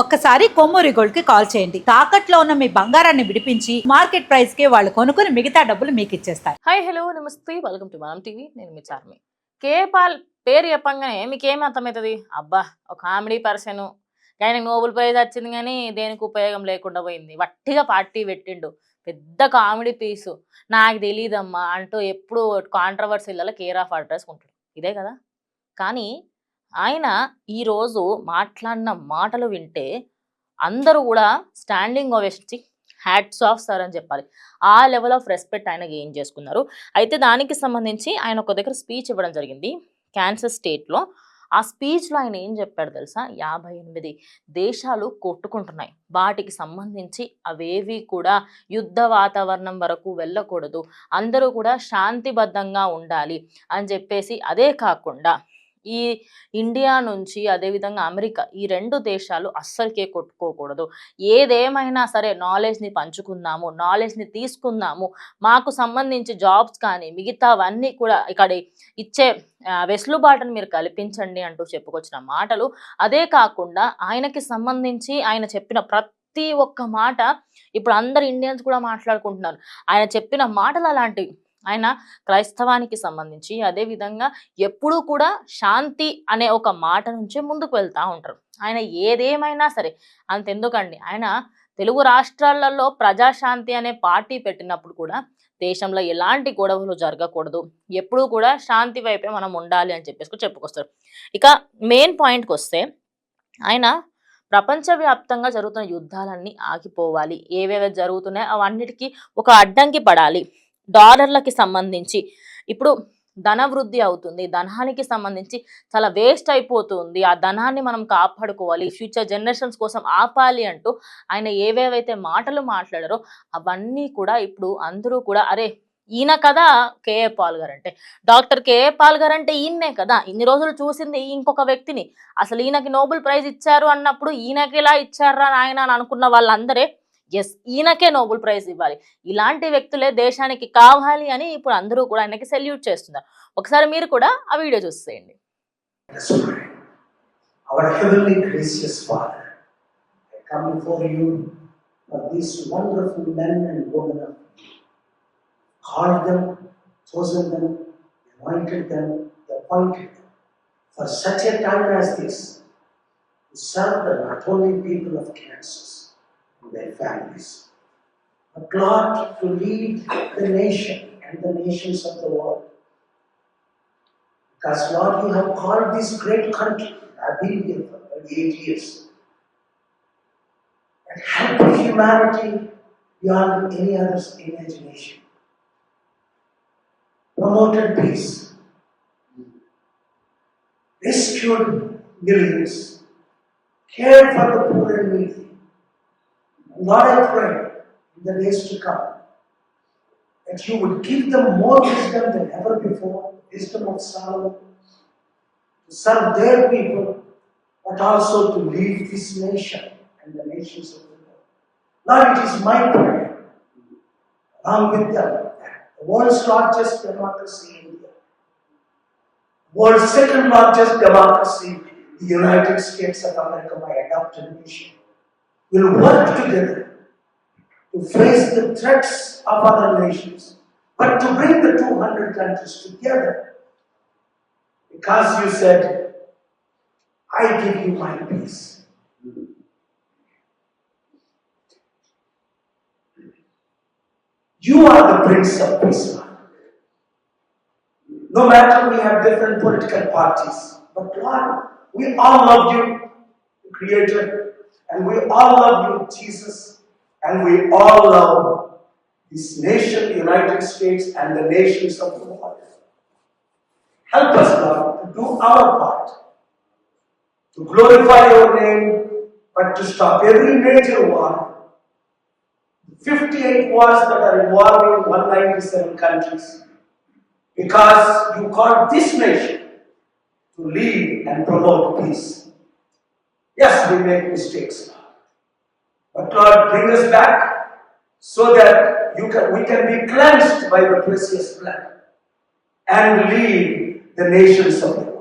ఒక్కసారి కొమ్మూరి గోల్డ్కి కాల్ చేయండి. తాకట్లో ఉన్న మీ బంగారాన్ని విడిపించి మార్కెట్ ప్రైస్కి వాళ్ళు కొనుక్కుని మిగతా డబ్బులు మీకు ఇచ్చేస్తారు. హాయ్ హలో నమస్తే. Welcome to Manam TV. నేను మీ చార్మి. కేపాల్ పేరు చెప్పంగానే మీకు అర్థమవుతుంది అబ్బా ఒక కామెడీ పర్సన్. కానీ నోబెల్ ప్రైజ్ వచ్చింది కానీ దేనికి ఉపయోగం లేకుండా పోయింది. వట్టిగా పార్టీ పెట్టిండు. పెద్ద కామెడీ పీసు. నాకు తెలియదమ్మా అంటూ ఎప్పుడు కాంట్రవర్సీలలో కేర్ ఆఫ్ అడ్రస్ ఉంటాడు ఇదే కదా? కానీ ఆయన ఈరోజు మాట్లాడిన మాటలు వింటే అందరూ కూడా standing ovation hats off sir అని చెప్పాలి. ఆ లెవెల్ ఆఫ్ రెస్పెక్ట్ ఆయన గెయిన్ చేసుకున్నారు. అయితే దానికి సంబంధించి ఆయన ఒక దగ్గర స్పీచ్ ఇవ్వడం జరిగింది. క్యాన్సర్ స్టేట్లో ఆ స్పీచ్లో ఆయన ఏం చెప్పాడు తెలుసా? యాభై ఎనిమిది దేశాలు కొట్టుకుంటున్నాయి. వాటికి సంబంధించి అవేవి కూడా యుద్ధ వాతావరణం వరకు వెళ్ళకూడదు. అందరూ కూడా శాంతిబద్ధంగా ఉండాలి అని చెప్పేసి అదే కాకుండా ఈ ఇండియా నుంచి అదేవిధంగా అమెరికా ఈ రెండు దేశాలు అస్సలకే కొట్టుకోకూడదు. ఏదేమైనా సరే నాలెడ్జ్ని పంచుకుందాము నాలెడ్జ్ని తీసుకుందాము. మాకు సంబంధించి జాబ్స్ కానీ మిగతావన్నీ కూడా ఇక్కడ ఇచ్చే వెసులుబాటును మీరు కల్పించండి అంటూ చెప్పుకొచ్చిన మాటలు. అదే కాకుండా ఆయనకి సంబంధించి ఆయన చెప్పిన ప్రతి ఒక్క మాట ఇప్పుడు అందరు ఇండియన్స్ కూడా మాట్లాడుకుంటున్నారు. ఆయన చెప్పిన మాటలు అలాంటివి ఆయన క్రైస్తవానికి సంబంధించి అదే విధంగా ఎప్పుడూ కూడా శాంతి అనే ఒక మాట నుంచే ముందుకు వెళ్తూ ఉంటారు. ఆయన ఏదేమైనా సరే అంతెందుకండి. ఆయన తెలుగు రాష్ట్రాలలో ప్రజాశాంతి అనే పార్టీ పెట్టినప్పుడు కూడా దేశంలో ఎలాంటి గొడవలు జరగకూడదు. ఎప్పుడూ కూడా శాంతి వైపే మనం ఉండాలి అని చెప్పేసి చెప్పుకొస్తారు. ఇక మెయిన్ పాయింట్కి వస్తే ఆయన ప్రపంచవ్యాప్తంగా జరుగుతున్న యుద్ధాలన్నీ ఆగిపోవాలి. ఏవేవి జరుగుతున్నాయో అవన్నిటికీ ఒక అడ్డంకి పడాలి. డాలర్లకి సంబంధించి. ఇప్పుడు ధన వృద్ధి అవుతుంది ధనానికి సంబంధించి చాలా వేస్ట్ అయిపోతుంది. ఆ ధనాన్ని మనం కాపాడుకోవాలి ఫ్యూచర్ జనరేషన్స్ కోసం ఆపాలి అంటూ ఆయన ఏవేవైతే మాటలు మాట్లాడారో అవన్నీ కూడా ఇప్పుడు అందరూ కూడా అరే ఈయన కదా కేఏ పాల్ గారు అంటే. డాక్టర్ కేఏ పాల్ గారు అంటే ఈయన్నే కదా. ఇన్ని రోజులు చూసింది ఇంకొక వ్యక్తిని. అసలు ఈయనకి నోబెల్ ప్రైజ్ ఇచ్చారు అన్నప్పుడు ఈయనకి ఇలా ఇచ్చారా ఆయన అని అనుకున్న వాళ్ళందరే ఎస్ ఈయనకే నోబుల్ ప్రైజ్ ఇవ్వాలి. ఇలాంటి వ్యక్తులే దేశానికి కావాలి అని ఇప్పుడు అందరూ కూడా ఆయనకి సెల్యూట్ చేస్తున్నారు. ఒకసారి మీరు కూడా ఆ వీడియో చూసేయండి. For such a time as this to serve the not only people of Kansas. And their families, A Lord, to lead the nation and the nations of the world because Lord, you have called this great country. I've been here for 38 years. And help humanity beyond any other's imagination. Promoted peace. Rescued millions. Cared for the poor and needy. Lord, I pray in the days to come that you would give them more wisdom than ever before, wisdom of Solomon, to serve their people, but also to lead this nation and the nations of the world. Lord, it is my prayer, along with them, the world's largest democracy, in India, world's second largest democracy, the United States of America, my adopted nation, will work together to face the threats of other nations, but to bring the 200 countries together. Because you said, I give you my peace. You are the Prince of Peace. No matter we have different political parties, but one, we all love you, Creator, and we all love you, Jesus, and we all love this nation, the United States, and the nations of the world. Help us, Lord, to do our part, to glorify your name, but to stop every major war. 58 wars that are involving 197 countries. Because you called this nation to lead and promote peace. Yes, we make mistakes, But Lord, bring us back so that you can, we can be cleansed by the precious blood and lead the nations of the